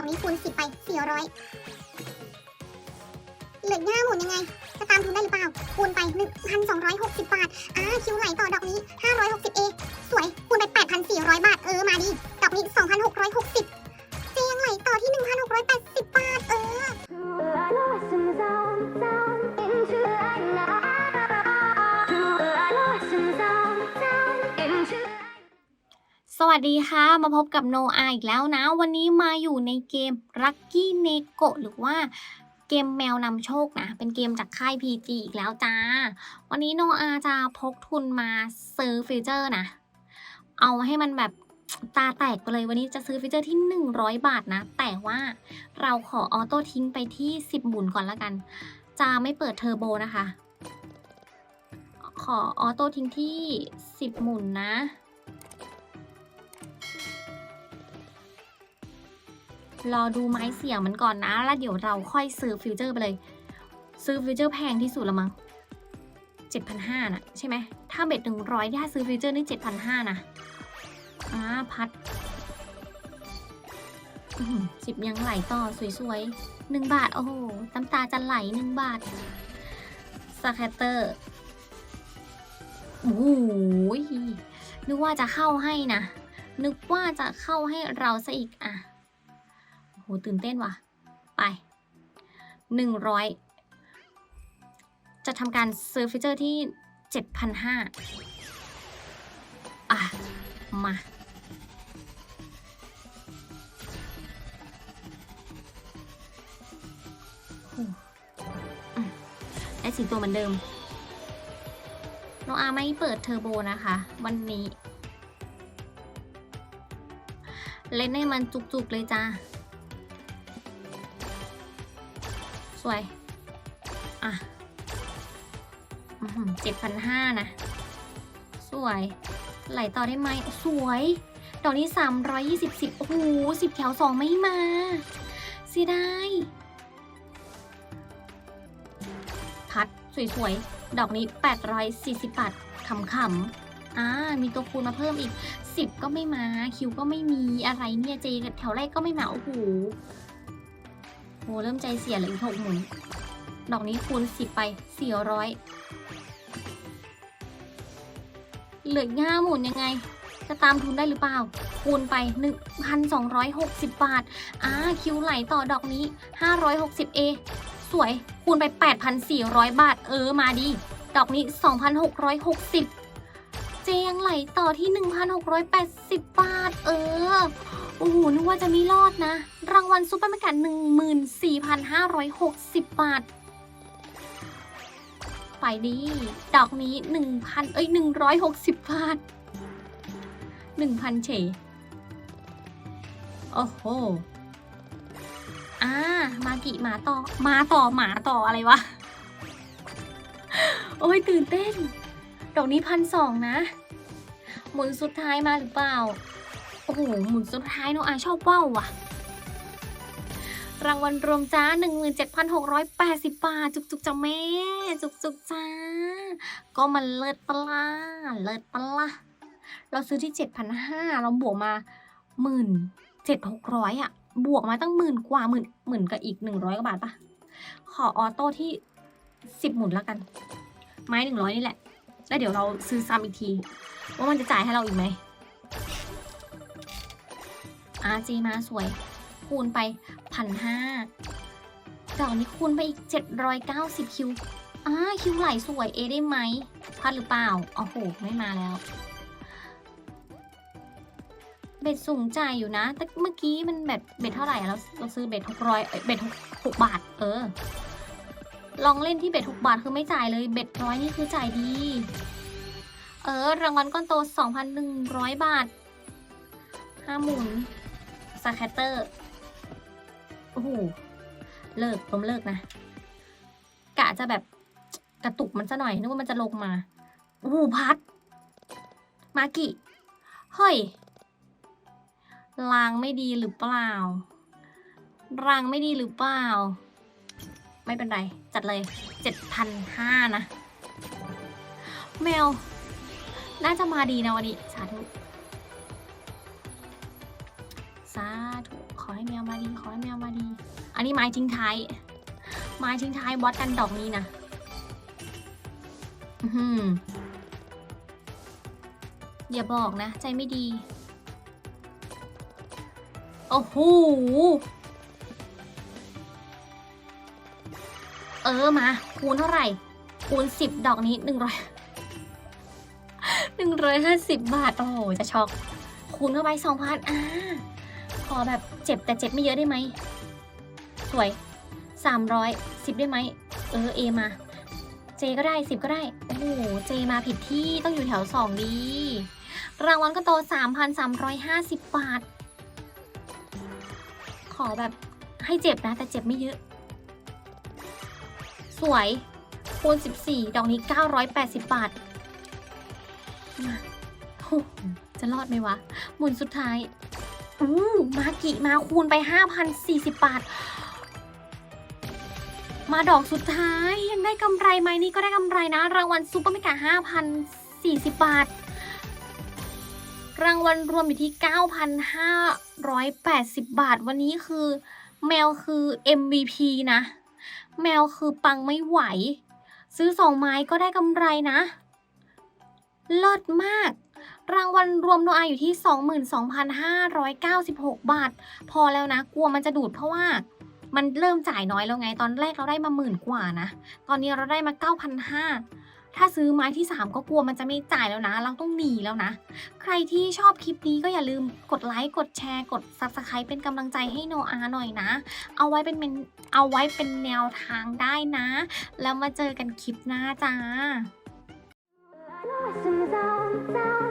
อกนี้คูณ10ไป400เหลือหน้าหมุนยังไง จะตามทุนได้หรือเปล่า คูณไป1,260บาท อ่า คิวไหลต่อดอกนี้560เอสวย คูณไป8,400บาท เออ มาดิดอกนี้2,660เจ สวัสดีค่ะ มาพบกับโนอาอีกแล้วนะ วันนี้มาอยู่ในเกม Lucky n e k o หรือว่าเกมแมวนำโชคนะ เป็นเกมจากค่าย PG อีกแล้วจ้า วันนี้โนอาจะพกทุนมาซื้อฟิวเจอร์นะ เอาให้มันแบบตาแตกไปเลยวันนี้จะซื้อฟิวเจอร์ที่ 100 บาทนะ แต่ว่าเราขอออโต้ทิ้งไปที่ 10 หมุนก่อนละกัน จะไม่เปิดเทอร์โบนะคะ ขอออโต้ทิ้งที่ 10 หมุนนะ รอดูไม้เสียงมันก่อนนะ แล้วเดี๋ยวเราค่อยซื้อฟิวเจอร์ไปเลย ซื้อฟิวเจอร์แพงที่สุดละมั้งเจ็ดพันห้าน่ะใช่ไหม ถ้าเบ็ดหนึ่งร้อยถ้าซื้อฟิวเจอร์นี่เจ็ดพันห้านะอ่าพัดสิบยังไหลต่อสวยๆหนึ่งบาท โอ้โหน้ำตาจะไหลหนึ่งบาทสแคตเตอร์โอ้โหนึกว่าจะเข้าให้นะ นึกว่าจะเข้าให้เราซะอีกอะ หตื่นเต้นว่ะ ไปหนึ่งร้อยจะทำการซื้อฟีเจอร์ที่เจ็ดพันห้าอะ มา ได้สีตัวเหมือนเดิมโนอาไม่เปิดเทอร์โบนะคะ วันนี้ เล่นให้มันจุกๆเลยจ้า สวย อะเจ็ดพันห้านะ สวย ไหลต่อได้ไหม สวย ดอกนี้สามร้อยยี่สิบสิบโอ้โหสิบแถวสองไม่มา เสียดายพัด สวย ๆ ดอกนี้แปดร้อยสี่สิบบาทขำๆอ่า มีตัวคูณมาเพิ่มอีกสิบก็ไม่มา คิวก็ไม่มีอะไรเนี่ย เจแถวแรกก็ไม่มา โอ้โห โหเริ่มใจเสียเลยอีกหกหมุน ดอกนี้คูณสิบไปสี่ร้อยเหลือห้าหมุนยังไง จะตามทุนได้หรือเปล่า คูณไปหนึ่งพันสองร้อยหกสิบบาท อ่า คิวไหลต่อดอกนี้ห้าร้อยหกสิบเอสวย คูณไปแปดพันสี่ร้อยบาท เออ มาดี ดอกนี้สองพันหกร้อยหกสิบเจยังไหลต่อที่หนึ่งพันหกร้อยแปดสิบบาท เออ โอ้โหนึกว่าจะไม่รอดนะ รางวัลซุปเปอร์มาร์เก็ตหนึ่งหมื่นสี่พันห้าร้อยหกสิบบาท ไปดี ดอกนี้หนึ่งพันเอ้ยหนึ่งร้อยหกสิบบาทหนึ่งพันเฉโอ้โห อ่า มากิหมาต่อ มาต่อหมาต่ออะไรวะ โอ้ย ตื่นเต้น ดอกนี้พันสองนะ หมุนสุดท้ายมาหรือเปล่า อ้โหหมุนสุดท้ายโนอาชอบว่าวว่ะ รางวัลรวมจ้า 17,680 บาท จุกๆจ้าแม่ จุกๆจ้า ก็มันเลิศปะล่ะเลิศปะล่ะเราซื้อที่ 7,500 เราบวกมาหมื่นเจ็ดหกร้อยอะบวกมาตั้งหมื่นกว่าหมื่นหมื่นกับอีก100กว่าบาทปะขอออโต้ที่10หมุนแล้วกัน ไม้100นี่แหละ แล้วเดี๋ยวเราซื้อซ้ำอีกที ว่ามันจะจ่ายให้เราอีกไหม อาจีมาสวย คูณไปพันห้าดอกนี้คูณไปอีกเจ็ดร้อยเก้าสิบคิวอ่าคิวไหลสวยเอได้ไหมพลาดหรือเปล่าโอ้โหไม่มาแล้ว เบ็ดสูงใจอยู่นะ แต่เมื่อกี้มันเบ็ดเบ็ดเท่าไหร่เราเราซื้อเบ็ดหกร้อยเบ็ดหกหกบาท เออ ลองเล่นที่เบ็ดหกบาทคือไม่จ่ายเลย เบ็ดร้อยนี่คือจ่ายดี เออ รางวัลก้อนโตสองพันหนึ่งร้อยบาทห้าหมุน สแคตเตอร์ โอ้โห เลิกผมเลิกนะ กะจะแบบกระตุกมันซะหน่อยนึกว่ามันจะลงมา โอ้โหพัด มากิเฮ้ยรางไม่ดีหรือเปล่ารางไม่ดีหรือเปล่า ไม่เป็นไร จัดเลยเจ็ดพันห้านะ แมว น่าจะมาดีนะวันนี้ สาธุ สาธุขอให้แมวมาดี ขอให้แมวมาดี อันนี้ไม้ทิ้งท้าย ไม้ทิ้งท้ายบอสกันดอกนี้นะอื้อหืออย่าบอกนะ ใจไม่ดี โอ้โห เออมา คูณเท่าไหร่ คูณสิบดอกนี้หนึ่งร้อยหนึ่งร้อยห้าสิบบาท โอ้โห จะช็อก คูณเข้าไปสองพันอ่า ขอแบบเจ็บแต่เจ็บไม่เยอะได้ไหมสวยสามร้อยสิบได้ไหม เออเอมา เจก็ได้สิบก็ได้ โอ้โห เจมาผิดที่ต้องอยู่แถวสองดี รางวัลก็โตสามพันสามร้อยห้าสิบบาท ขอแบบให้เจ็บนะ แต่เจ็บไม่เยอะ สวยคูณ14 ดอกนี้ 980 บาท จะรอดไหมวะ หมุนสุดท้าย อู้มากิมาคูณไป 5,040 บาท มาดอกสุดท้ายยังได้กำไรไหมนี่ก็ได้กำไรนะ รางวัลซูเปอร์เมกา5,040 บาท รางวัลรวมอยู่ที่ 9,580 บาท วันนี้คือ แมวคือ MVP นะ แมวคือปังไม่ไหว ซื้อสองไม้ก็ได้กำไรนะ เลิศมาก รางวัลรวมโนอาอยู่ที่ 22,596 บาท พอแล้วนะ กลัวมันจะดูดเพราะว่ามันเริ่มจ่ายน้อยแล้วไง ตอนแรกเราได้มาหมื่นกว่านะ ตอนนี้เราได้มา 9,500 ถ้าซื้อไม้ที่ 3 ก็กลัวมันจะไม่จ่ายแล้วนะ เราต้องหนีแล้วนะ ใครที่ชอบคลิปนี้ก็อย่าลืมกดไลค์ กดแชร์ กด Subscribe เป็นกำลังใจให้โนอาหน่อยนะ เอาไว้เป็นเอาไว้เป็นแนวทางได้นะ แล้วมาเจอกันคลิปหน้าจ้า Blossoms on down